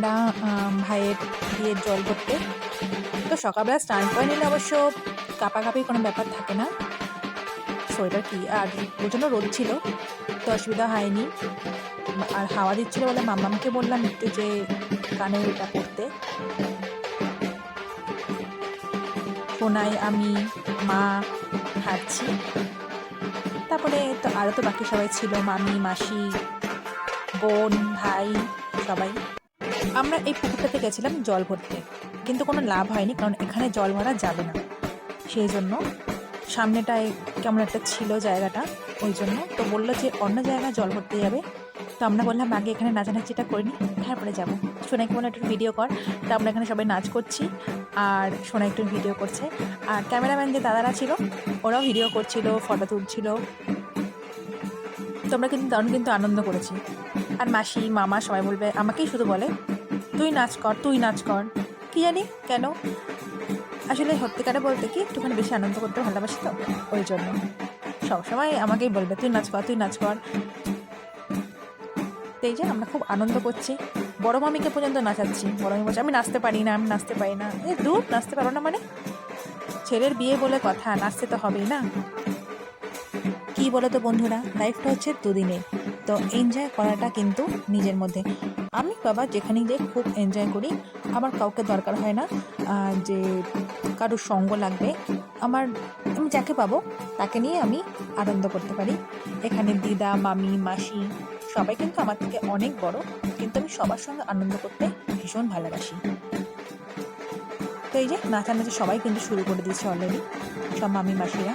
আমরা ভাইয়ের বিয়ের জল করতে। তো সকালবেলা স্নান করে নিলে অবশ্য কাঁপাকাঁপি কোনো ব্যাপার থাকে না। সোয়েটার কি, আর প্রচণ্ড রোদ ছিল, তো অসুবিধা হয়নি। আর হাওয়া দিচ্ছিল বলে মাম্মামকে বললাম একটু যে কানে এটা করতে। কোনায় আমি, মা হাঁটছি তারপরে তো আরও তো বাকি সবাই ছিল, মামি, মাসি, বোন, ভাই, সবাই। আমরা এই পুকুরটাতে গেছিলাম জল ভরতে। কিন্তু কোনো লাভ হয়নি, কারণ এখানে জল ভরা যাবে না। সেই জন্য সামনেটায় কেমন একটা ছিল জায়গাটা, ওই জন্য তো বলল যে অন্য জায়গায় জল ভরতে যাবে। তো আমরা বললাম, আগে এখানে নাচানাচিটা করে নিই তারপরে যাব। সোনাইকে বলে একটু ভিডিও কর, তো আমরা এখানে সবাই নাচ করছি, আর সোনা একটু ভিডিও করছে। আর ক্যামেরাম্যান যে দাদারা ছিল, ওরাও ভিডিও করছিল ফটো তুলছিল। তো আমরা কিন্তু দারুণ কিন্তু আনন্দ করেছি। আর মাসি, মামা সবাই বলবে, আমাকেই শুধু বলে, তুই নাচ কর, তুই নাচ কর। কি জানি, কেন? আসলে সত্যিকারে বলতে কি, একটুখানি বেশি আনন্দ করতে ভালোবাসি তো, ওই জন্য। সবসময় আমাকেই বলবে, তুই নাচ কর, তুই নাচ কর। এই যে আমরা খুব আনন্দ করছি। বড় মামিকে পর্যন্ত নাচাচ্ছি। বড় মামি বলছে, আমি নাচতে পারি না, আমি নাচতে পারি না। এ দূর, নাচতে পারো না মানে? ছেলের বিয়ে বলে কথা, নাচতে তো হবেই না। কি বলো তো বন্ধুরা লাইফটা হচ্ছে দুদিনের। তো এনজয় করাটা কিন্তু নিজের মধ্যে। আমি বাবা যেখানেই যাই খুব এনজয় করি। আমার কাউকে দরকার হয় না যে কারোর সঙ্গ লাগবে। আমার, আমি যাকে পাবো, তাকে নিয়ে আমি আনন্দ করতে পারি। এখানে দিদা, মামি, মাসি সবাই কিন্তু আমার থেকে অনেক বড়। কিন্তু আমি সবার সঙ্গে আনন্দ করতে ভীষণ ভালোবাসি। তো এই যে নাচানাচি সবাই কিন্তু শুরু করে দিয়েছে অলরেডি সব মামি, মাসিরা।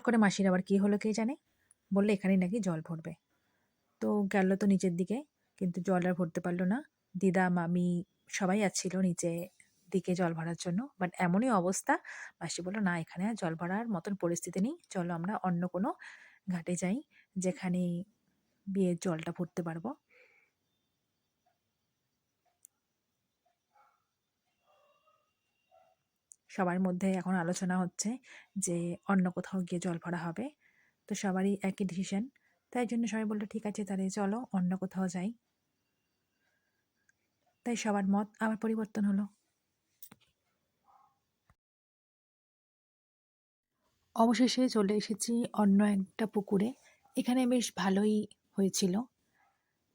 করে মাসির আবার কি হলো কে জানে? বললে এখানেই নাকি জল ভরবে। তো গেল তো নিচের দিকে, কিন্তু জল আর ভরতে পারল না। দিদা, মামি সবাই আসছিল নিচে দিকে জল ভরার জন্য। বাট এমনই অবস্থা। মাসি বলল, না, এখানে আর জল ভরার মতন পরিস্থিতি নেই। চলো আমরা অন্য কোনো ঘাটে যাই, যেখানে বিয়ের জলটা ভরতে পারব। সবার মধ্যে এখন আলোচনা হচ্ছে যে অন্য কোথাও গিয়ে জল ভরা হবে। তো সবারই একই ডিসিশন তাই জন্য সবাই বলল, ঠিক আছে, তাহলে চলো অন্য কোথাও যাই। তাই সবার মত আবার পরিবর্তন হলো। অবশেষে চলে এসেছি অন্য একটা পুকুরে। এখানে বেশ ভালোই হয়েছিল।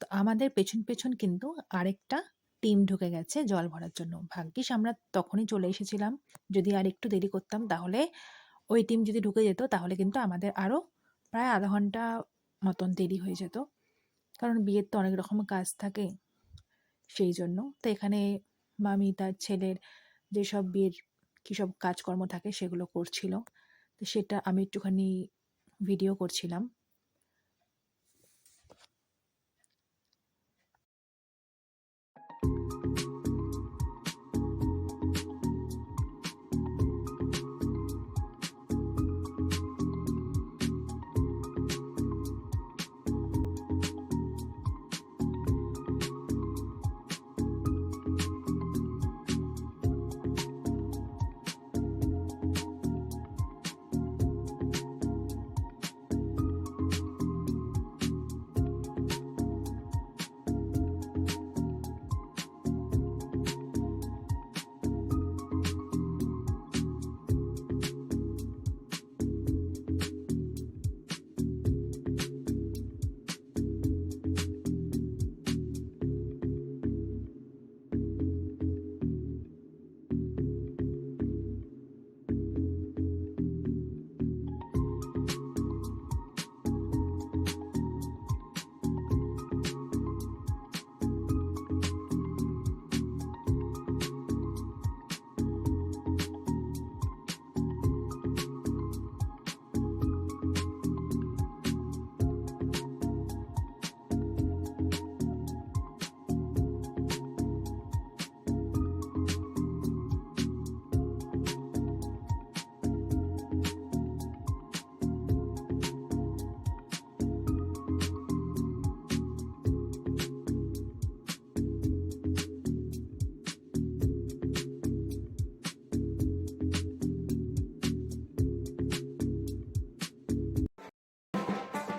তো আমাদের পেছন পেছন কিন্তু আরেকটা টিম ঢুকে গেছে জল ভরার জন্য। ভাগ্যিস আমরা তখনই চলে এসেছিলাম। যদি আর একটু দেরি করতাম তাহলে ওই টিম যদি ঢুকে যেত তাহলে কিন্তু আমাদের আরও প্রায় আধা ঘণ্টা মতন দেরি হয়ে যেত। কারণ বিয়ের তো অনেক রকম কাজ থাকে সেই জন্য। তো এখানে মামি, তার ছেলের যেসব বিয়ের কী সব কাজকর্ম থাকে সেগুলো করছিল। তো সেটা আমি একটুখানি ভিডিও করছিলাম।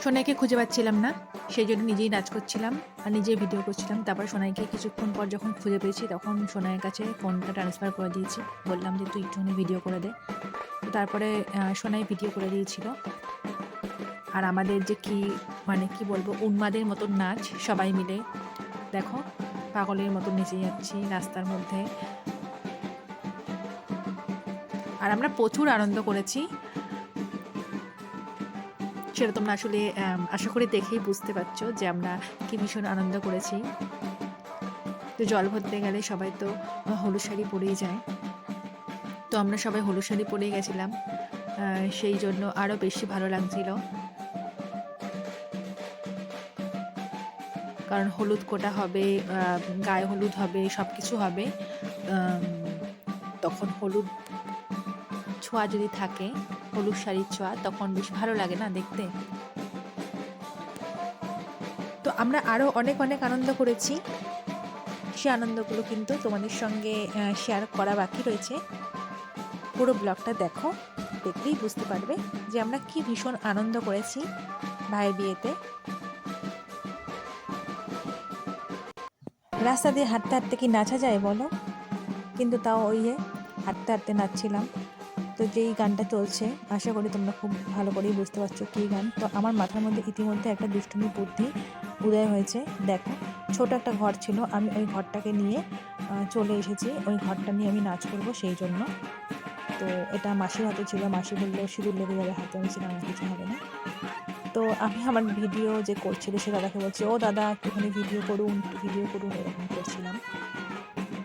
সোনাইকে খুঁজে পাচ্ছিলাম না। সেই জন্য নিজেই নাচ করছিলাম আর নিজেই ভিডিও করছিলাম। তারপর সোনাইকে কিছুক্ষণ পর যখন খুঁজে পেয়েছি, তখন সোনাইয়ের কাছে ফোনটা ট্রান্সফার করে দিয়েছি। বললাম যে, তুই একটুখানি ভিডিও করে দে। তারপরে সোনাই ভিডিও করে দিয়েছিল। আর আমাদের যে কি মানে কি বলব, উন্মাদের মতন নাচ, সবাই মিলে। দেখো, পাগলের মতো নেচে যাচ্ছি রাস্তার মধ্যে। আর আমরা প্রচুর আনন্দ করেছি। সেটা তোমরা আসলে আশা করি দেখেই বুঝতে পারছ যে আমরা কি ভীষণ আনন্দ করেছি। তো জল ভরতে গেলে সবাই তো হলুদ শাড়ি পরেই যায়। তো আমরা সবাই হলুদ শাড়ি পরেই গেছিলাম। সেই জন্য আরও বেশি ভালো লাগছিল। কারণ হলুদ কোটা হবে গায়ে হলুদ হবে সব কিছু হবে তখন হলুদ ছোঁয়া যদি থাকে, হলুদ শাড়ির ছোঁয়া, তখন বেশ ভালো লাগে না দেখতে? তো আমরা আরও অনেক অনেক আনন্দ করেছি। সে আনন্দগুলো কিন্তু তোমাদের সঙ্গে শেয়ার করা বাকি রয়েছে। পুরো ব্লগটা দেখো, দেখলেই বুঝতে পারবে যে আমরা কি ভীষণ আনন্দ করেছি ভাইয়ের বিয়েতে। রাস্তা দিয়ে হাঁটতে হাঁটতে কি নাচা যায় বলো? কিন্তু তাও ওই হাঁটতে হাঁটতে নাচছিলাম। তো যেই গানটা চলছে, আশা করি তোমরা খুব ভালো করেই বুঝতে পারছ কী গান। তো আমার মাথার মধ্যে ইতিমধ্যে একটা দুষ্টুমি, বুদ্ধি, উদয় হয়েছে। দেখো, ছোট একটা ঘর ছিল, আমি ওই ঘরটাকে নিয়ে চলে এসেছি। ওই ঘরটা নিয়ে আমি নাচ করব সেই জন্য। তো এটা মাসির হাতে ছিল, মাসি বলল, সিঁদুর লেগে যাবে, হাতে আমি আমার কিছু হবে না। তো আমি আমার ভিডিও যে করছিল, সে দাদাকে বলছি, ও দাদা, একটুখানি ভিডিও করুন ভিডিও করুন, এরকম করছিলাম।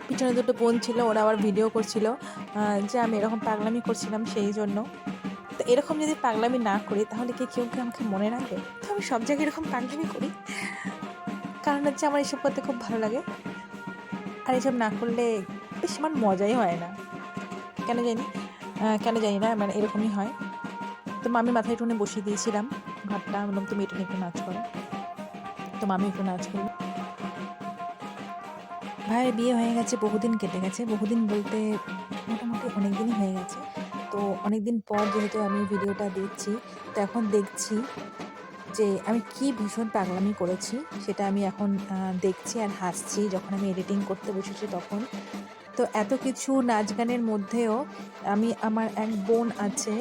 পিছনে দুটো বোন ছিল, ওরা আবার ভিডিও করছিল যে আমি এরকম পাগলামি করছিলাম সেই জন্য। তো এরকম যদি পাগলামি না করি, তাহলে কি কেউ কি আমাকে মনে রাখবে? তো আমি সব জায়গায় এরকম পাগলামি করি। কারণ হচ্ছে আমার এসব করতে খুব ভালো লাগে। আর এসব না করলে বেশ আমার মজাই হয় না। কেন জানি কেন জানি না মানে এরকমই হয়। তো মামি মাথায় একটুখানি বসিয়ে দিয়েছিলাম ঘরটা বললাম, তুমি এটা নিয়ে একটু নাচ করো। তো মামি একটু নাচ করল। ভাইয়ের বিয়ে হয়ে গেছে, বহুদিন কেটে গেছে। বহুদিন বলতে মোটামুটি অনেক দিনই হয়ে গেছে। তো অনেক দিন পর যেহেতু আমি ভিডিওটা দেখছি, তো এখন দেখছি যে আমি কি ভীষণ পাগলামি করেছি, সেটা আমি এখন দেখছি আর হাসছি যখন আমি এডিটিং করতে বসেছি তখন। তো এত কিছু নাচ গানের মধ্যেও আমি, আমার এক বোন আছে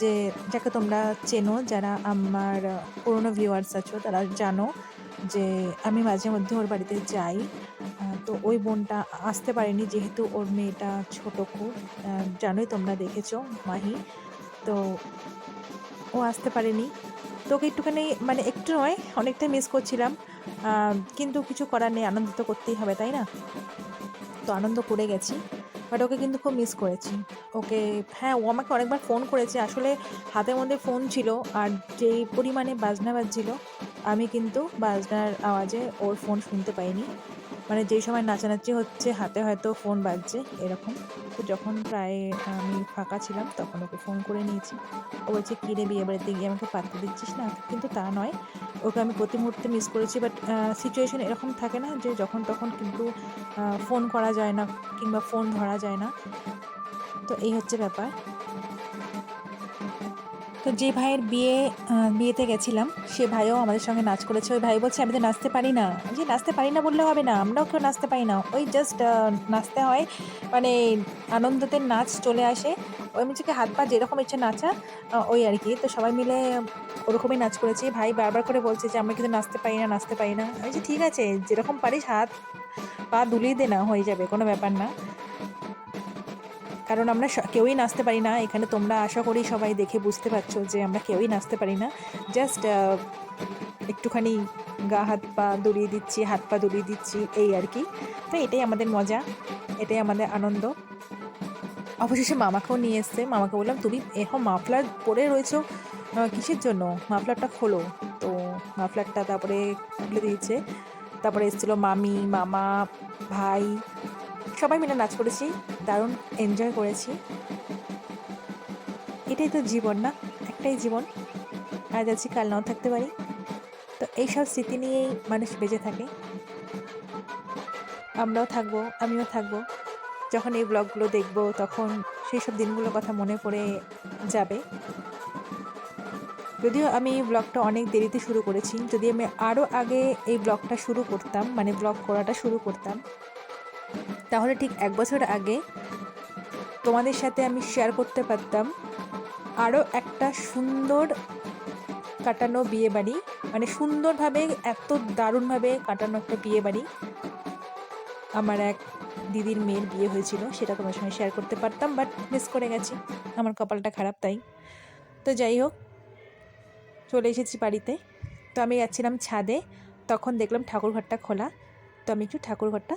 যে, যাকে তোমরা চেনো, যারা আমার পুরনো ভিউয়ার্স আছো, তারা জানো যে আমি মাঝে মধ্যে ওর বাড়িতে যাই। তো ওই বোনটা আসতে পারেনি যেহেতু ওর মেয়েটা ছোট খুব জানোই তোমরা দেখেছ, মাহি। তো ও আসতে পারেনি। তো ওকে একটুখানি মানে একটু নয়, অনেকটাই মিস করছিলাম। কিন্তু কিছু করার নেই, আনন্দ তো করতেই হবে, তাই না? তো আনন্দ করে গেছি বাট ওকে কিন্তু খুব মিস করেছি। ওকে হ্যাঁ ও আমাকে অনেকবার ফোন করেছে। আসলে হাতের মধ্যে ফোন ছিল, আর যেই পরিমাণে বাজনা বাজছিল, আমি কিন্তু বাজনার আওয়াজে ওর ফোন শুনতে পাইনি। মানে যেই সময় নাচানাচি হচ্ছে, হাতে হয়তো ফোন বাজছে, এরকম। তো যখন প্রায়, আমি ফাঁকা ছিলাম, তখন ওকে ফোন করে নিয়েছি। ও বলছে, কী রে বিয়ে বাড়িতে গিয়ে আমাকে পাত্তা দিচ্ছিস না? কিন্তু তা নয়। ওকে আমি প্রতি মুহূর্তে মিস করেছি বাট সিচুয়েশন এরকম থাকে না যে যখন তখন কিন্তু ফোন করা যায় না, কিংবা ফোন ধরা যায় না। তো এই হচ্ছে ব্যাপার। তো যে ভাইয়ের বিয়ে বিয়েতে গেছিলাম, সে ভাইও আমাদের সঙ্গে নাচ করেছে। ওই ভাই বলছে, আমি তো নাচতে পারি না। যে নাচতে পারি না বললে হবে না, আমরাও কেউ নাচতে পারি না। ওই জাস্ট নাচতে হয় মানে আনন্দতে নাচ চলে আসে। ওই নিজেকে হাত পা যেরকম ইচ্ছে নাচা। ওই আর কি। তো সবাই মিলে ওরকমই নাচ করেছি। ভাই বারবার করে বলছে যে, আমরা কিন্তু নাচতে পারি না, নাচতে পারি না। আমি বলছি, ঠিক আছে, যেরকম পারিস হাত, পা দুলিয়ে দে না, হয়ে যাবে, কোনো ব্যাপার না। কারণ আমরা কেউই নাচতে পারি না। এখানে তোমরা আশা করি সবাই দেখে বুঝতে পারছ যে আমরা কেউই নাচতে পারি না। জাস্ট একটুখানি গা হাত পা দুলিয়ে দিচ্ছি, হাত পা দুলিয়ে দিচ্ছি, এই আর কি। তো এটাই আমাদের মজা, এটাই আমাদের আনন্দ। অবশেষে মামাকেও নিয়ে এসছে। মামাকে বললাম, তুমি এখন মাফলার পরে রয়েছো কিসের জন্য? মাফলারটা খোলো। তো মাফলারটা তারপরে খুলে দিয়েছে। তারপরে এসেছিল মামি, মামা, ভাই সবাই মিলে নাচ করেছি, দারুণ এনজয় করেছি। এটাই তো জীবন না? একটাই জীবন। আজ আছি কাল নাও থাকতে পারি। তো এইসব স্মৃতি নিয়েই মানুষ বেঁচে থাকে। আমরাও থাকব, আমিও থাকব। যখন এই ব্লগগুলো দেখব, তখন সেই সব দিনগুলোর কথা মনে পড়ে যাবে। যদিও আমি এই ব্লগটা অনেক দেরিতে শুরু করেছি, যদি আমি আরও আগে এই ব্লগটা শুরু করতাম মানে ব্লগ করাটা শুরু করতাম তাহলে ঠিক এক বছর আগে তোমাদের সাথে আমি শেয়ার করতে পারতাম আরও একটা সুন্দর কাটানো বিয়ে বাড়ি মানে সুন্দরভাবে, এত দারুণভাবে কাটানো একটা বিয়ে বাড়ি। আমার এক দিদির মেয়ের বিয়ে হয়েছিল, সেটা তোমার সঙ্গে শেয়ার করতে পারতাম বাট মিস করে গেছি। আমার কপালটা খারাপ তাই। তো যাই হোক, চলে এসেছি বাড়িতে। তো আমি যাচ্ছিলাম ছাদে, তখন দেখলাম ঠাকুরঘরটা খোলা। তো আমি একটু ঠাকুরঘরটা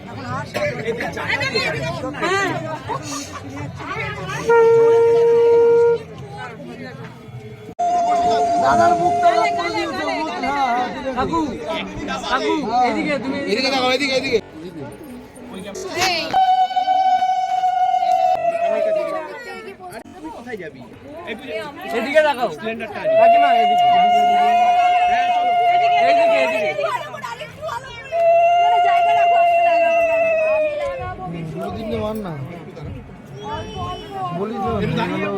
কাকু কাকু এদিকে তুমি এদিকে দেখো এদিকে এদিকে। এদিকে দেখাও কাকিমা এদিকে এদিকে এদিকে দুদিন মান না বলি তো ভালো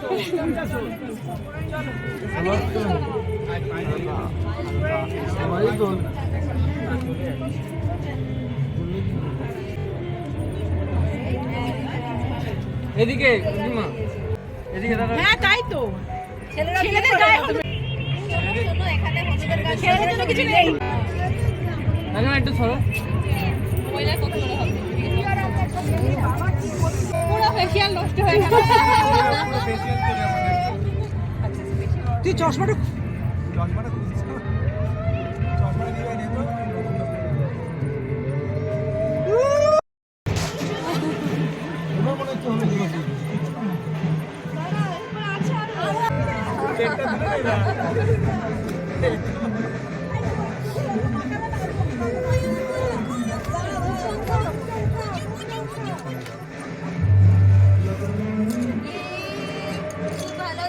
তো এদিকে এদিকে দেখাও হ্যাঁ তাই তো। ছেলেদের গায়ে হলুদ ছেলেদের জন্য কিছু নেই। একটু সরো। পুরো ফেসিয়াল নষ্ট হয়ে গেল। তুই চশমাটা তোমার মনে হচ্ছে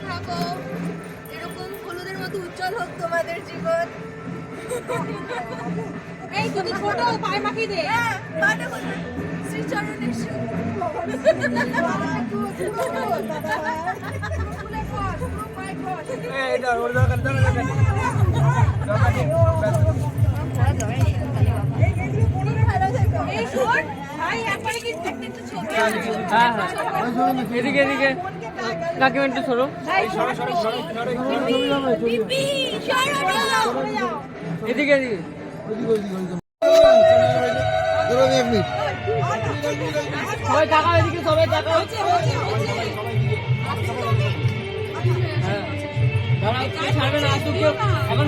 থাকো। এরকম হলুদের মতো উজ্জ্বল হোক তোমাদের জীবন। এই তুই তো ছোট পায়ে মাখিয়ে দে। হ্যাঁ, মানে শ্রীচরণের এটা ওর দরকার দরকার এই শোন ভাই একবারে কি একটা একটু ছবি হ্যাঁ হ্যাঁ। এদিকে এদিকে। কাকিমা একটু সরো এদিকে সবাই তাকাও এদিকে সবাই তাকাও হ্যাঁ। এখন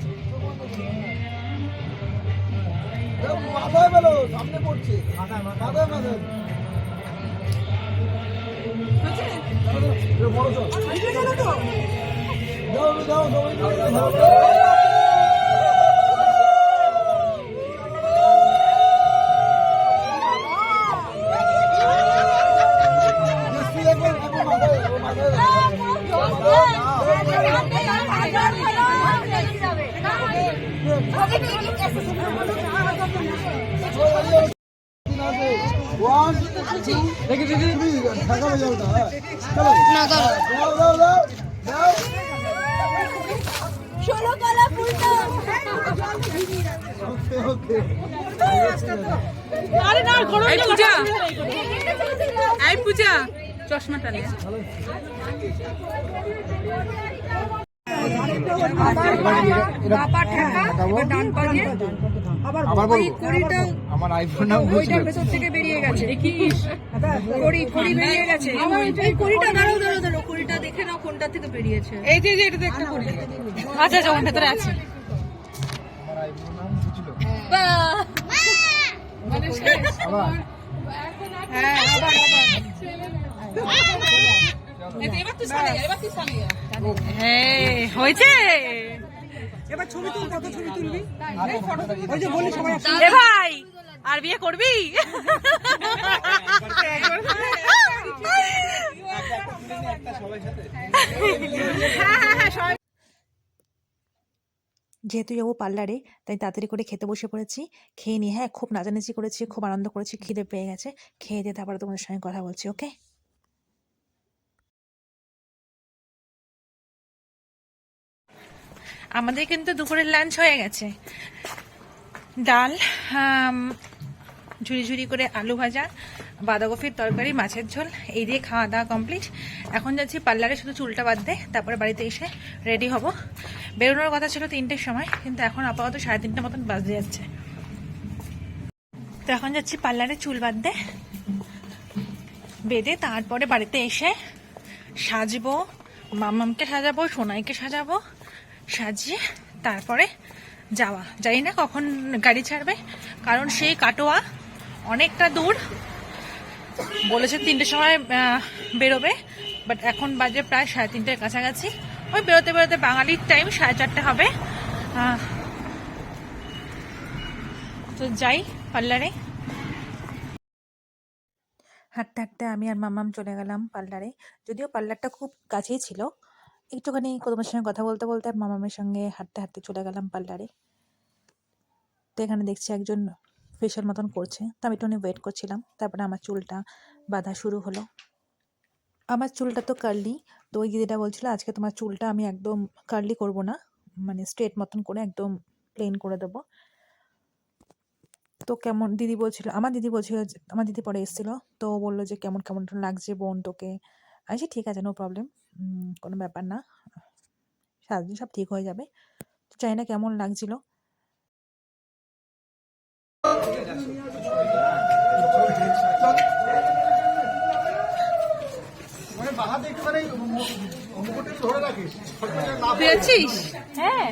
মাথায় বলো সামনে পড়ছে মাথায় মাথায় বড় চোখ দাও দাও ষোলো কলা ফুলটা। আরে না এই পূজা। এই পূজা। চশমাটা নে আবার ওই বলব আমার আইফোন নাম ওইটার ভেতর থেকে বেরিয়ে গেছে দেখিস কড়ি কড়ি বেরিয়ে গেছে এই কুড়িটা দাঁড়াও দাঁড়াও দাঁড়াও কুড়িটা দেখে নাও কোনটা থেকে বেরিয়েছে এই যে একটা করি আচ্ছা আচ্ছা ওর ভেতরে আছে আমার আইফোন নাম বুঝলো বাহ মানে। হ্যাঁ আবার আবার এবার তুই সামনে এবার তুই সামনে। হ্যাঁ, হয়েছে। এবার ছবি তুল কত ছবি তুলবি? ওই যে বলি সবাই এ ভাই আর বিয়ে করবি? যেহেতু যাব পার্লারে তাই তাড়াতাড়ি করে খেতে বসে পড়েছি। খেয়ে নিয়ে হ্যাঁ খুব নাচানাচি করেছি খুব আনন্দ করেছি খিদে পেয়ে গেছে। খেয়ে দিয়ে তারপরে তোমাদের সঙ্গে কথা বলছি ওকে? আমাদের কিন্তু দুপুরের লাঞ্চ হয়ে গেছে। ডাল ঝুরি ঝুরি করে আলু ভাজা, বাঁধাকপির তরকারি, মাছের ঝোল, এই দিয়ে খাওয়া দাওয়া কমপ্লিট এখন যাচ্ছি পার্লারে শুধু চুলটা বাদ দে তারপরে বাড়িতে এসে রেডি হব। বেরোনোর কথা ছিল তিনটের সময়, কিন্তু এখন আপাতত সাড়ে তিনটে মতন বাজতে যাচ্ছে। তো এখন যাচ্ছি পার্লারে চুল বাদ দে বেঁধে তারপরে বাড়িতে এসে সাজবো মামামকে সাজাবো, সোনাইকে সাজাবো সাজিয়ে তারপরে যাওয়া। জানি না কখন গাড়ি ছাড়বে, কারণ সেই কাটোয়া অনেকটা দূর। বলেছে তিনটের সময় বেরোবে বাট এখন বাজে প্রায় সাড়ে তিনটের কাছাকাছি। ওই বেরোতে বেরোতে বাঙালির টাইম সাড়ে চারটে হবে। তো যাই পার্লারে। হাঁটতে হাঁটতে আমি আর মামাম চলে গেলাম পার্লারে। যদিও পার্লারটা খুব কাছেই ছিল একটুখানি তোমার সঙ্গে কথা বলতে বলতে মামামের সঙ্গে হাঁটতে হাঁটতে চলে গেলাম পার্লারে। তো এখানে দেখছি একজন ফেশিয়াল মতন করছে। তো আমি একটুখানি ওয়েট করছিলাম। তারপরে আমার চুলটা বাঁধা শুরু হলো। আমার চুলটা তো কার্লি তো ওই দিদিটা বলছিল, আজকে তোমার চুলটা আমি একদম কার্লি করব না। মানে স্ট্রেট মতন করে একদম প্লেন করে দেবো। তো কেমন দিদি বলছিল, আমার দিদি বলছিল আমার দিদি পরে এসেছিল। তো বলল যে, কেমন কেমন লাগছে বোন তোকে? বলছি, ঠিক আছে নো প্রবলেম কোনো ব্যাপার না সারাদিন সব ঠিক হয়ে যাবে তো চাই না কেমন লাগছিল মানে হ্যাঁ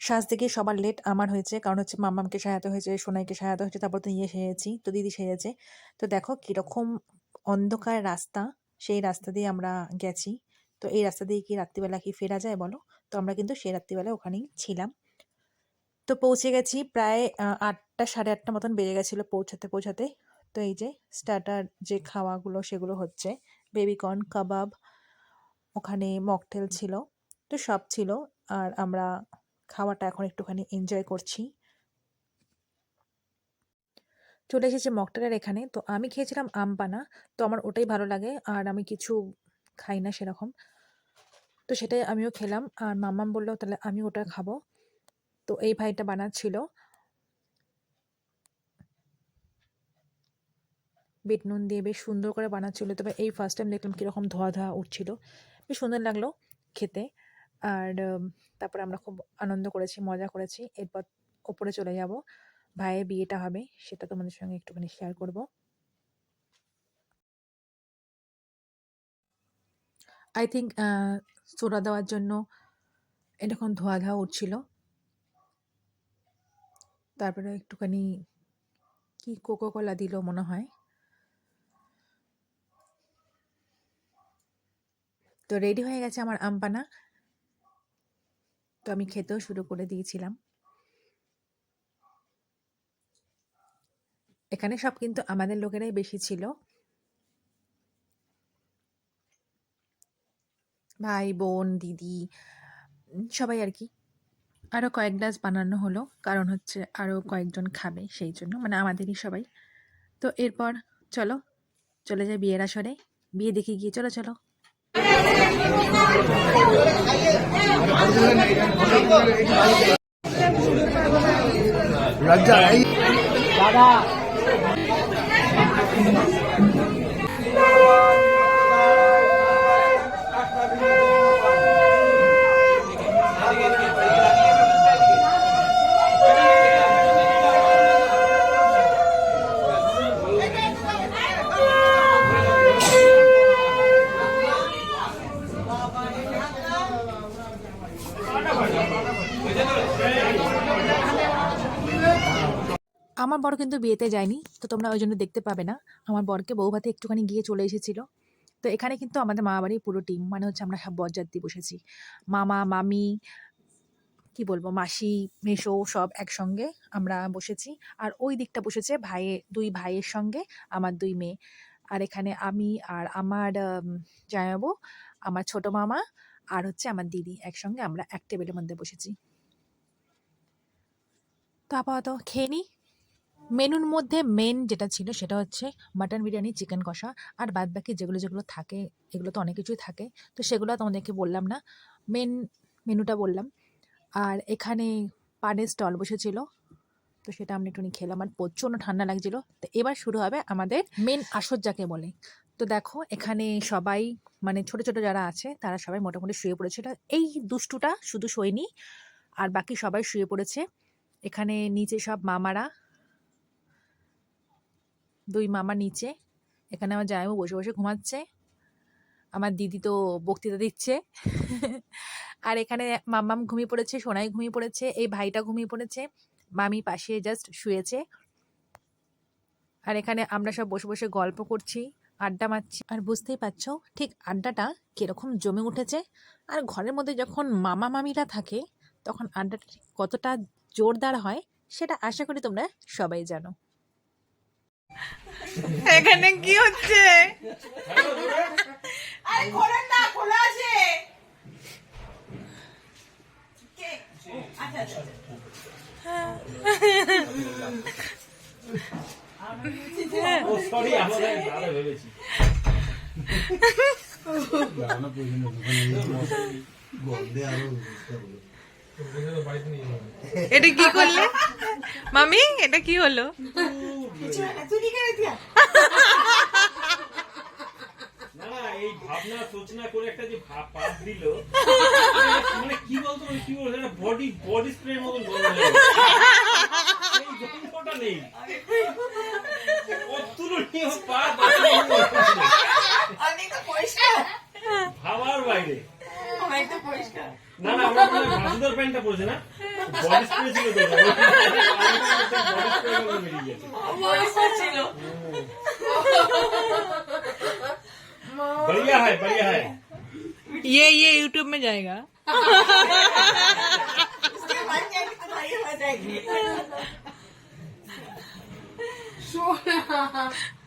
সাজতে গিয়ে সবার লেট আমার হয়েছে। কারণ হচ্ছে মাম্মামকে সাজাতে হয়েছে, সোনাইকে সাজাতে হয়েছে, তারপর তো ইয়ে সেজেছি তো দিদি সেজেছে তো দেখো কীরকম অন্ধকার রাস্তা, সেই রাস্তা দিয়ে আমরা গেছি। তো এই রাস্তা দিয়ে কি রাত্রিবেলা কি ফেরা যায় বলো? তো আমরা কিন্তু সেই রাত্রিবেলা ওখানেই ছিলাম। তো পৌঁছে গেছি প্রায় আটটা, সাড়ে আটটা মতন বেজে গেছিল পৌঁছাতে পৌঁছাতে। তো এই যে স্টার্টার যে খাওয়াগুলো সেগুলো হচ্ছে বেবিকর্ন কাবাব ওখানে মকটেল ছিল। তো সব ছিল। আর আমরা খাওয়াটা এখন একটুখানি এনজয় করছি। চলে এসেছে মকটেলের এখানে। তো আমি খেয়েছিলাম আম পানা তো আমার ওটাই ভালো লাগে, আর আমি কিছু খাই না সেরকম। তো সেটাই আমিও খেলাম। আর মাম্মাম বলল, তাহলে আমি ওটা খাব। তো এই ভাইটা বানাচ্ছিল। বিট নুন দিয়ে বেশ সুন্দর করে বানাচ্ছিল। তবে এই ফার্স্ট টাইম দেখলাম কীরকম ধোয়া ধোয়া উঠছিল। বেশ সুন্দর লাগল খেতে। আর তারপরে আমরা খুব আনন্দ করেছি, মজা করেছি। এরপর ওপরে চলে যাব। ভাইয়ের বিয়েটা হবে, সেটা তোমাদের সঙ্গে একটুখানি শেয়ার করব। আই থিঙ্ক সোডা দেওয়ার জন্য এরকম ধোয়া ধোয়া উঠছিল। তারপরে একটুখানি কি কোকো কোলা দিল মনে হয়। তো রেডি হয়ে গেছে আমার আমপানা তো আমি খেতেও শুরু করে দিয়েছিলাম। এখানে সব কিন্তু আমাদের লোকেরাই বেশি ছিল। ভাই, বোন, দিদি সবাই আর কি। আরও কয়েক গ্লাস বানানো হলো, কারণ হচ্ছে আরও কয়েকজন খাবে সেই জন্য মানে আমাদেরই সবাই। তো এরপর চলো, চলে যাই বিয়ের আসরে। বিয়ে দেখে গিয়ে চলো চলো। লজ্জা এই আমার বড় কিন্তু বিয়েতে যায়নি, তো তোমরা ওই জন্য দেখতে পাবে না। আমার বরকে বউ ভাতে একটুখানি গিয়ে চলে এসেছিল। তো এখানে কিন্তু আমাদের মা বাড়ির পুরো টিম মানে হচ্ছে আমরা সব বরযাত্রী বসেছি। মামা, মামি, কি বলব, মাসি মেশো সব একসঙ্গে আমরা বসেছি। আর ওই দিকটা বসেছে ভাইয়ে, দুই ভাইয়ের সঙ্গে, আমার দুই মেয়ে। আর এখানে আমি আর আমার জামাইবাবু, আমার ছোট মামা আর হচ্ছে আমার দিদি একসঙ্গে আমরা এক টেবিলের মধ্যে বসেছি। তো আপাতত খেয়ে নিই মেনুর মধ্যে মেন যেটা ছিল সেটা হচ্ছে মাটন বিরিয়ানি চিকেন কষা আর বাদ বাকি যেগুলো যেগুলো থাকে, এগুলো তো অনেক কিছুই থাকে। তো সেগুলো তোমাদেরকে বললাম না। মেন মেনুটা বললাম। আর এখানে পানের স্টল বসেছিল। তো সেটা আমি একটুখানি খেলাম। আর প্রচণ্ড ঠান্ডা লাগছিল। তো এবার শুরু হবে আমাদের মেন আসর যাকে বলে। তো দেখো, এখানে সবাই মানে ছোট ছোট যারা আছে, তারা সবাই মোটামুটি শুয়ে পড়েছিল এই দুষ্টুটা শুধু শোয়নি। আর বাকি সবাই শুয়ে পড়েছে। এখানে নিচে সব মামারা দুই মামা নিচে। এখানে আমার জামাইবু বসে বসে ঘুমাচ্ছে। আমার দিদি তো বক্তৃতা দিচ্ছে। আর এখানে মাম্মাম ঘুমিয়ে পড়েছে, সোনাই ঘুমিয়ে পড়েছে, এই ভাইটা ঘুমিয়ে পড়েছে। মামি পাশে জাস্ট শুয়েছে। আর এখানে আমরা সব বসে বসে গল্প করছি, আড্ডা মারছি। আর বুঝতেই পারছ ঠিক আড্ডাটা কীরকম জমে উঠেছে? আর ঘরের মধ্যে যখন মামা মামিরা থাকে, তখন আড্ডাটা কতটা জোরদার হয়, সেটা আশা করি তোমরা সবাই জানো। এখানে কি হচ্ছে আরে খোলেন না খোলা আছে কে? আচ্ছা আচ্ছা আচ্ছা। এটা কি করলে? মামি, এটা কি হলো? ভাবনা সোচনা করে একটা যে পাপ দিল মানে কি বলতো কি বলতো বডি বডি স্প্রে মতন নেই। 哈。